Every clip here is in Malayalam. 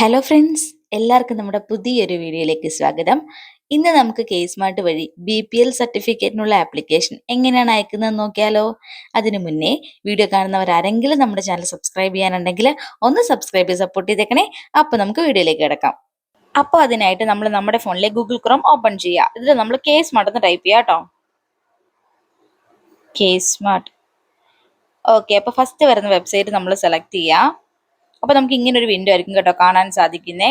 ഹലോ ഫ്രണ്ട്സ് എല്ലാവർക്കും നമ്മുടെ പുതിയൊരു വീഡിയോയിലേക്ക് സ്വാഗതം. ഇന്ന് നമുക്ക് കേസ് മാർട്ട് വഴി ബി പി എൽ സർട്ടിഫിക്കറ്റിനുള്ള ആപ്ലിക്കേഷൻ എങ്ങനെയാണ് അയക്കുന്നത് നോക്കിയാലോ? അതിനു മുന്നേ വീഡിയോ കാണുന്നവർ ആരെങ്കിലും നമ്മുടെ ചാനൽ സബ്സ്ക്രൈബ് ചെയ്യാനുണ്ടെങ്കിൽ ഒന്ന് സബ്സ്ക്രൈബ് ചെയ്ത് സപ്പോർട്ട് ചെയ്തേക്കണേ. അപ്പോൾ നമുക്ക് വീഡിയോയിലേക്ക് കിടക്കാം. അപ്പോൾ അതിനായിട്ട് നമ്മൾ നമ്മുടെ ഫോണിലെ ഗൂഗിൾ ക്രോം ഓപ്പൺ ചെയ്യുക ഇതിൽ നമ്മൾ കേസ് മാർട്ട് എന്ന് ടൈപ്പ് ചെയ്യുക കേട്ടോ കേസ് മാർട്ട് ഓക്കെ അപ്പോൾ ഫസ്റ്റ് വരുന്ന വെബ്സൈറ്റ് നമ്മൾ സെലക്ട് ചെയ്യുക അപ്പോൾ നമുക്ക് ഇങ്ങനെ ഒരു വിൻഡോ ആയിരിക്കും കേട്ടോ കാണാൻ സാധിക്കുന്നേ.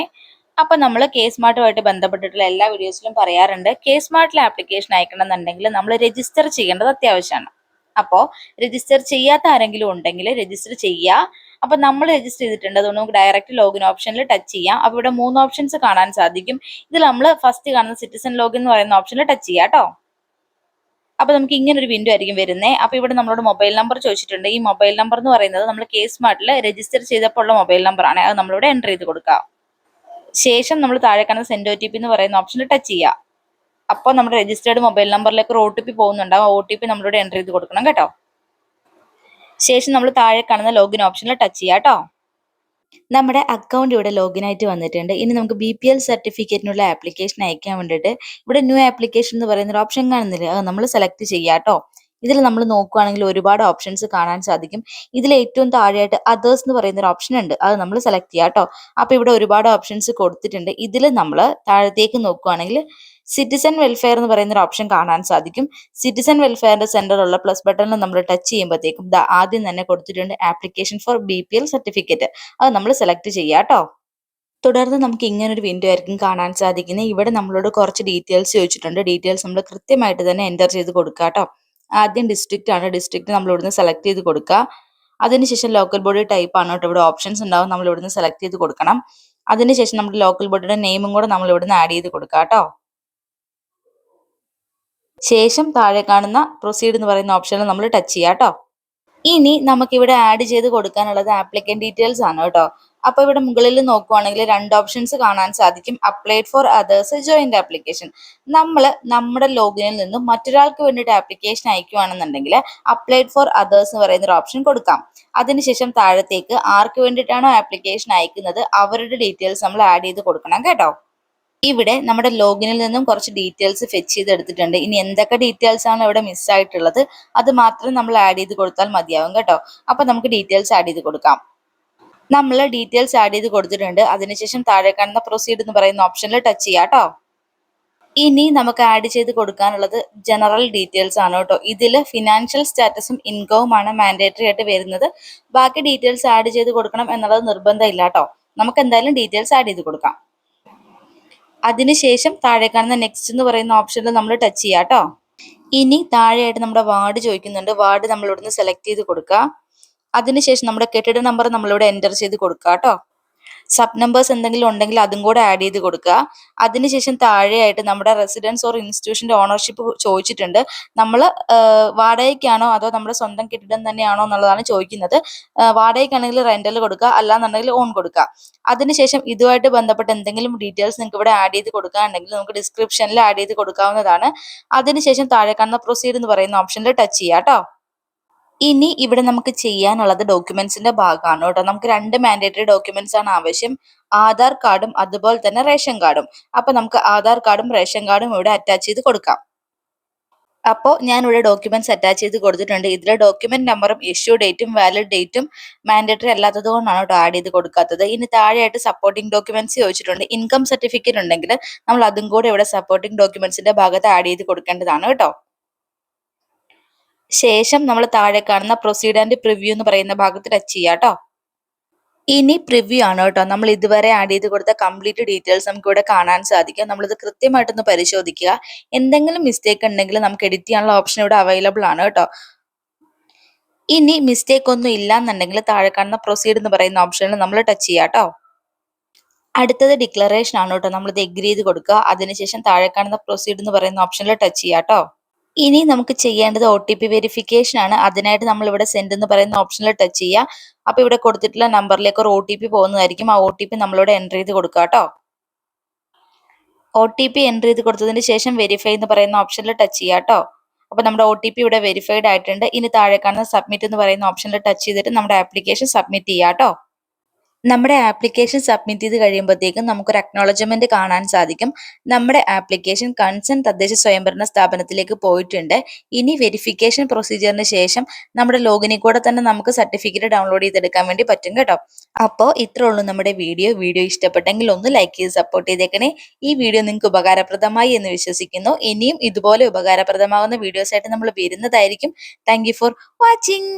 അപ്പോൾ നമ്മൾ കെ സ്മാർട്ടുമായിട്ട് ബന്ധപ്പെട്ടിട്ടുള്ള എല്ലാ വീഡിയോസിലും പറയാറുണ്ട്. കെ സ്മാർട്ടിലെ ആപ്ലിക്കേഷൻ അയക്കണം എന്നുണ്ടെങ്കിൽ നമ്മൾ രജിസ്റ്റർ ചെയ്യേണ്ടത് അത്യാവശ്യമാണ്. അപ്പോൾ രജിസ്റ്റർ ചെയ്യാത്ത ആരെങ്കിലും ഉണ്ടെങ്കിൽ രജിസ്റ്റർ ചെയ്യുക അപ്പോൾ നമ്മൾ രജിസ്റ്റർ ചെയ്തിട്ടുണ്ട് അതുകൊണ്ട് നമുക്ക് ഡയറക്റ്റ് ലോഗിൻ ഓപ്ഷനിൽ ടച്ച് ചെയ്യാം. അപ്പോൾ ഇവിടെ മൂന്ന് ഓപ്ഷൻസ് കാണാൻ സാധിക്കും. ഇതിൽ നമ്മൾ ഫസ്റ്റ് കാണുന്ന സിറ്റിസൺ ലോഗിൻ എന്ന് പറയുന്ന ഓപ്ഷനിൽ ടച്ച് ചെയ്യാം കേട്ടോ. അപ്പൊ നമുക്ക് ഇങ്ങനെ ഒരു വിൻഡോ ആയിരിക്കും വരുന്നത് അപ്പോൾ ഇവിടെ നമ്മളോട് മൊബൈൽ നമ്പർ ചോദിച്ചിട്ടുണ്ട്. ഈ മൊബൈൽ നമ്പർ എന്ന് പറയുന്നത് നമ്മൾ കേസ് സ്മാർട്ടിൽ രജിസ്റ്റർ ചെയ്തപ്പോൾ ഉള്ള മൊബൈൽ നമ്പർ ആണ്. അത് നമ്മളിവിടെ എന്റർ ചെയ്ത് കൊടുക്കാം. ശേഷം നമ്മൾ താഴെ കാണുന്ന സെൻഡ് ഒ ടി പി എന്ന് പറയുന്ന ഓപ്ഷൻ ടച്ച് ചെയ്യുക അപ്പോൾ നമ്മുടെ രജിസ്റ്റേർഡ് മൊബൈൽ നമ്പറിലേക്ക് ഒരു ഒ ടി പി പോകുന്നുണ്ടാവും ഒ ടി പി നമ്മളിവിടെ എന്റർ ചെയ്ത് കൊടുക്കണം കേട്ടോ. ശേഷം നമ്മൾ താഴെ കാണുന്ന ലോഗിൻ ഓപ്ഷനിൽ ടച്ച് ചെയ്യാം കേട്ടോ. നമ്മുടെ അക്കൗണ്ട് ഇവിടെ ലോഗിൻ ആയിട്ട് വന്നിട്ടുണ്ട്. ഇനി നമുക്ക് ബി പി എൽ സർട്ടിഫിക്കറ്റിനുള്ള ആപ്ലിക്കേഷൻ അയക്കാൻ വേണ്ടിയിട്ട് ഇവിടെ ന്യൂ ആപ്ലിക്കേഷൻ എന്ന് പറയുന്ന ഒരു ഓപ്ഷൻ കാണുന്നില്ല? അത് നമ്മൾ സെലക്ട് ചെയ്യാം കേട്ടോ ഇതിൽ നമ്മൾ നോക്കുകയാണെങ്കിൽ ഒരുപാട് ഓപ്ഷൻസ് കാണാൻ സാധിക്കും. ഇതിൽ ഏറ്റവും താഴെയായിട്ട് അതേഴ്സ് എന്ന് പറയുന്ന ഒരു ഓപ്ഷൻ ഉണ്ട്. അത് നമ്മൾ സെലക്ട് ചെയ്യാം കേട്ടോ. അപ്പോൾ ഇവിടെ ഒരുപാട് ഓപ്ഷൻസ് കൊടുത്തിട്ടുണ്ട്. ഇതിൽ നമ്മൾ താഴത്തേക്ക് നോക്കുകയാണെങ്കിൽ സിറ്റിസൺ വെൽഫെയർ എന്ന് പറയുന്ന ഒരു ഓപ്ഷൻ കാണാൻ സാധിക്കും. സിറ്റിസൺ വെൽഫെയറിന്റെ സെന്ററിലുള്ള പ്ലസ് ബട്ടണിൽ നമ്മൾ ടച്ച് ചെയ്യുമ്പോഴത്തേക്കും ആദ്യം തന്നെ കൊടുത്തിട്ടുണ്ട് ആപ്ലിക്കേഷൻ ഫോർ ബി സർട്ടിഫിക്കറ്റ് അത് നമ്മൾ സെലക്ട് ചെയ്യാം കേട്ടോ. തുടർന്ന് നമുക്ക് ഇങ്ങനെ ഒരു വിൻഡോ ആയിരിക്കും കാണാൻ സാധിക്കുന്നത്. ഇവിടെ നമ്മളോട് കുറച്ച് ഡീറ്റെയിൽസ് ചോദിച്ചിട്ടുണ്ട്. ഡീറ്റെയിൽസ് നമ്മൾ കൃത്യമായിട്ട് തന്നെ എന്റർ ചെയ്ത് കൊടുക്കുക കേട്ടോ. ആദ്യം ഡിസ്ട്രിക്റ്റ് ആണ്. ഡിസ്ട്രിക്റ്റ് നമ്മൾ ഇവിടുന്ന് സെലക്ട് ചെയ്ത് കൊടുക്കുക. അതിനുശേഷം ലോക്കൽ ബോഡി ടൈപ്പ് ആണ് കേട്ടോ ഇവിടെ ഓപ്ഷൻസ് ഉണ്ടാവും. നമ്മൾ ഇവിടുന്ന് സെലക്ട് ചെയ്ത് കൊടുക്കണം. അതിനുശേഷം നമ്മുടെ ലോക്കൽ ബോഡിയുടെ നെയിമും കൂടെ നമ്മൾ ഇവിടുന്ന് ആഡ് ചെയ്ത് കൊടുക്കുക കേട്ടോ. ശേഷം താഴെ കാണുന്ന പ്രൊസീഡ് എന്ന് പറയുന്ന ഓപ്ഷനിൽ നമ്മൾ ടച്ച് ചെയ്യാം കേട്ടോ. ഇനി നമുക്ക് ഇവിടെ ആഡ് ചെയ്ത് കൊടുക്കാനുള്ളത് ആപ്ലിക്കൻ ഡീറ്റെയിൽസ് ആണ് കേട്ടോ. അപ്പൊ ഇവിടെ മുകളിൽ നോക്കുവാണെങ്കിൽ രണ്ട് ഓപ്ഷൻസ് കാണാൻ സാധിക്കും. Applied for others joint application നമ്മൾ നമ്മുടെ ലോഗിനിൽ നിന്നും മറ്റൊരാൾക്ക് വേണ്ടിയിട്ട് ആപ്ലിക്കേഷൻ അയക്കുകയാണെന്നുണ്ടെങ്കിൽ അപ്ലൈഡ് ഫോർ അതേഴ്സ് എന്ന് പറയുന്ന ഒരു ഓപ്ഷൻ കൊടുക്കാം. അതിനുശേഷം താഴത്തേക്ക് ആർക്ക് വേണ്ടിയിട്ടാണോ ആപ്ലിക്കേഷൻ അയക്കുന്നത് അവരുടെ ഡീറ്റെയിൽസ് നമ്മൾ ആഡ് ചെയ്ത് കൊടുക്കണം കേട്ടോ. ഇവിടെ നമ്മുടെ ലോഗിനിൽ നിന്നും കുറച്ച് ഡീറ്റെയിൽസ് ഫെച്ച് ചെയ്ത് എടുത്തിട്ടുണ്ട് ഇനി എന്തൊക്കെ ഡീറ്റെയിൽസ് ആണ് ഇവിടെ മിസ്സായിട്ടുള്ളത് അത് മാത്രം നമ്മൾ ആഡ് ചെയ്ത് കൊടുത്താൽ മതിയാവും കേട്ടോ. അപ്പൊ നമുക്ക് ഡീറ്റെയിൽസ് ആഡ് ചെയ്ത് കൊടുക്കാം. നമ്മൾ ഡീറ്റെയിൽസ് ആഡ് ചെയ്ത് കൊടുത്തിട്ടുണ്ട്. അതിനുശേഷം താഴെ കാണുന്ന പ്രൊസീഡ് എന്ന് പറയുന്ന ഓപ്ഷനിൽ ടച്ച് ചെയ്യാം കേട്ടോ. ഇനി നമുക്ക് ആഡ് ചെയ്ത് കൊടുക്കാനുള്ളത് ജനറൽ ഡീറ്റെയിൽസ് ആണ് കേട്ടോ. ഇതിൽ ഫിനാൻഷ്യൽ സ്റ്റാറ്റസും ഇൻകവും ആണ് മാൻഡേറ്ററി ആയിട്ട് വരുന്നത്. ബാക്കി ഡീറ്റെയിൽസ് ആഡ് ചെയ്ത് കൊടുക്കണം എന്നുള്ളത് നിർബന്ധമില്ല കേട്ടോ. നമുക്ക് എന്തായാലും ഡീറ്റെയിൽസ് ആഡ് ചെയ്ത് കൊടുക്കാം. അതിനുശേഷം താഴെ കാണുന്ന നെക്സ്റ്റ് എന്ന് പറയുന്ന ഓപ്ഷനിൽ നമ്മൾ ടച്ച് ചെയ്യാം കേട്ടോ ഇനി താഴെയായിട്ട് നമ്മുടെ വാർഡ് ചോദിക്കുന്നുണ്ട്. വാർഡ് നമ്മൾ ഇവിടുന്ന് സെലക്ട് ചെയ്ത് കൊടുക്കുക അതിനുശേഷം നമ്മുടെ കെട്ടിട നമ്പർ നമ്മളിവിടെ എന്റർ ചെയ്ത് കൊടുക്കുക കേട്ടോ സബ് നമ്പേഴ്സ് എന്തെങ്കിലും ഉണ്ടെങ്കിൽ അതും കൂടെ ആഡ് ചെയ്ത് കൊടുക്കുക. അതിനുശേഷം താഴെയായിട്ട് നമ്മുടെ റെസിഡൻസ് ഓർ ഇൻസ്റ്റിറ്റ്യൂഷന്റെ ഓണർഷിപ്പ് ചോദിച്ചിട്ടുണ്ട്. നമ്മൾ വാടകയ്ക്കാണോ അതോ നമ്മുടെ സ്വന്തം കെട്ടിടം തന്നെയാണോ എന്നുള്ളതാണ് ചോദിക്കുന്നത്. വാടകയ്ക്കാണെങ്കിൽ റെന്റൽ കൊടുക്കുക അല്ലാന്നുണ്ടെങ്കിൽ ഓൺ കൊടുക്കുക. അതിനുശേഷം ഇതുമായിട്ട് ബന്ധപ്പെട്ട എന്തെങ്കിലും ഡീറ്റെയിൽസ് നിങ്ങൾക്ക് ഇവിടെ ആഡ് ചെയ്ത് കൊടുക്കാനുണ്ടെങ്കിൽ നമുക്ക് ഡിസ്ക്രിപ്ഷനിൽ ആഡ് ചെയ്ത് കൊടുക്കാവുന്നതാണ്. അതിനുശേഷം താഴെ കാണുന്ന പ്രൊസീഡ് എന്ന് പറയുന്ന ഓപ്ഷനിൽ ടച്ച് ചെയ്യാം കേട്ടോ. ഇനി ഇവിടെ നമുക്ക് ചെയ്യാനുള്ളത് ഡോക്യുമെന്റ്സിന്റെ ഭാഗമാണ് കേട്ടോ. നമുക്ക് രണ്ട് മാൻഡേറ്ററി ഡോക്യുമെന്റ്സ് ആണ് ആവശ്യം. ആധാർ കാർഡും അതുപോലെ തന്നെ റേഷൻ കാർഡും. അപ്പൊ നമുക്ക് ആധാർ കാർഡും റേഷൻ കാർഡും ഇവിടെ അറ്റാച്ച് ചെയ്ത് കൊടുക്കാം. അപ്പോൾ ഞാൻ ഇവിടെ ഡോക്യുമെന്റ്സ് അറ്റാച്ച് ചെയ്ത് കൊടുത്തിട്ടുണ്ട്. ഇതിലെ ഡോക്യുമെന്റ് നമ്പറും ഇഷ്യൂ ഡേറ്റും വാലിഡ് ഡേറ്റും മാൻഡേറ്ററി അല്ലാത്തത് കൊണ്ടാണ് കേട്ടോ ആഡ് ചെയ്ത് കൊടുക്കാത്തത്. ഇനി താഴെയായിട്ട് സപ്പോർട്ടിംഗ് ഡോക്യുമെന്റ്സ് ചോദിച്ചിട്ടുണ്ട്. ഇൻകം സർട്ടിഫിക്കറ്റ് ഉണ്ടെങ്കിൽ നമ്മൾ അതും കൂടെ ഇവിടെ സപ്പോർട്ടിംഗ് ഡോക്യുമെന്റ്സിന്റെ ഭാഗത്ത് ആഡ് ചെയ്ത് കൊടുക്കേണ്ടതാണ് കേട്ടോ. ശേഷം നമ്മൾ താഴെ കാണുന്ന പ്രൊസീഡ് ആൻഡ് പ്രിവ്യൂ എന്ന് പറയുന്ന ഭാഗത്ത് ടച്ച് ചെയ്യാം കേട്ടോ ഇനി പ്രിവ്യൂ ആണ് കേട്ടോ നമ്മൾ ഇതുവരെ ആഡ് ചെയ്ത് കൊടുത്ത കംപ്ലീറ്റ് ഡീറ്റെയിൽസ് നമുക്ക് ഇവിടെ കാണാൻ സാധിക്കും. നമ്മളിത് കൃത്യമായിട്ടൊന്ന് പരിശോധിക്കുക. എന്തെങ്കിലും മിസ്റ്റേക്ക് ഉണ്ടെങ്കിൽ നമുക്ക് എഡിറ്റ് ചെയ്യാനുള്ള ഓപ്ഷൻ ഇവിടെ അവൈലബിൾ ആണ് കേട്ടോ ഇനി മിസ്റ്റേക്ക് ഒന്നും ഇല്ല എന്നുണ്ടെങ്കിൽ താഴെ കാണുന്ന പ്രൊസീഡ് എന്ന് പറയുന്ന ഓപ്ഷനിൽ നമ്മൾ ടച്ച് ചെയ്യാം കേട്ടോ അടുത്തത് ഡിക്ലറേഷൻ ആണ് കേട്ടോ നമ്മളിത് എഗ്രി ചെയ്ത് കൊടുക്കുക. അതിനുശേഷം താഴെ കാണുന്ന പ്രൊസീഡ് എന്ന് പറയുന്ന ഓപ്ഷനിൽ ടച്ച് ചെയ്യാം കേട്ടോ ഇനി നമുക്ക് ചെയ്യേണ്ടത് ഒ ടി പി വെരിഫിക്കേഷൻ ആണ്. അതിനായിട്ട് നമ്മൾ ഇവിടെ സെൻഡ് എന്ന് പറയുന്ന ഓപ്ഷനിൽ ടച്ച് ചെയ്യുക അപ്പൊ ഇവിടെ കൊടുത്തിട്ടുള്ള നമ്പറിലേക്ക് ഒരു ഒ ടി പി പോകുന്നതായിരിക്കും. ആ ഒ ടി പി നമ്മളിവിടെ എന്റർ ചെയ്ത് കൊടുക്കുക കേട്ടോ ഒ ടി പി എന്റർ ചെയ്ത് കൊടുത്തതിന് ശേഷം വെരിഫൈ എന്ന് പറയുന്ന ഓപ്ഷനിൽ ടച്ച് ചെയ്യുക കേട്ടോ അപ്പൊ നമ്മുടെ ഒ ടി പി ഇവിടെ വെരിഫൈഡ് ആയിട്ടുണ്ട്. ഇനി താഴെ കാണുന്ന സബ്മിറ്റ് എന്ന് പറയുന്ന ഓപ്ഷനിൽ ടച്ച് ചെയ്തിട്ട് നമ്മുടെ ആപ്ലിക്കേഷൻ സബ്മിറ്റ് ചെയ്യാം കേട്ടോ നമ്മുടെ ആപ്ലിക്കേഷൻ സബ്മിറ്റ് ചെയ്ത് കഴിയുമ്പോഴത്തേക്കും നമുക്കൊരു അക്നോളജ്മെന്റ് കാണാൻ സാധിക്കും. നമ്മുടെ ആപ്ലിക്കേഷൻ കൺസേൺ തദ്ദേശ സ്വയംഭരണ സ്ഥാപനത്തിലേക്ക് പോയിട്ടുണ്ട്. ഇനി വെരിഫിക്കേഷൻ പ്രൊസീജിയറിന് ശേഷം നമ്മുടെ ലോഗിനിൽ കൂടെ തന്നെ നമുക്ക് സർട്ടിഫിക്കറ്റ് ഡൗൺലോഡ് ചെയ്തെടുക്കാൻ വേണ്ടി പറ്റും കേട്ടോ. അപ്പോൾ ഇത്രേ ഉള്ളൂ നമ്മുടെ വീഡിയോ വീഡിയോ ഇഷ്ടപ്പെട്ടെങ്കിൽ ഒന്ന് ലൈക്ക് ചെയ്ത് സപ്പോർട്ട് ചെയ്തേക്കണേ. ഈ വീഡിയോ നിങ്ങൾക്ക് ഉപകാരപ്രദമായി എന്ന് വിശ്വസിക്കുന്നു. ഇനിയും ഇതുപോലെ ഉപകാരപ്രദമാകുന്ന വീഡിയോസായിട്ട് നമ്മൾ വരുന്നതായിരിക്കും. Thank for watching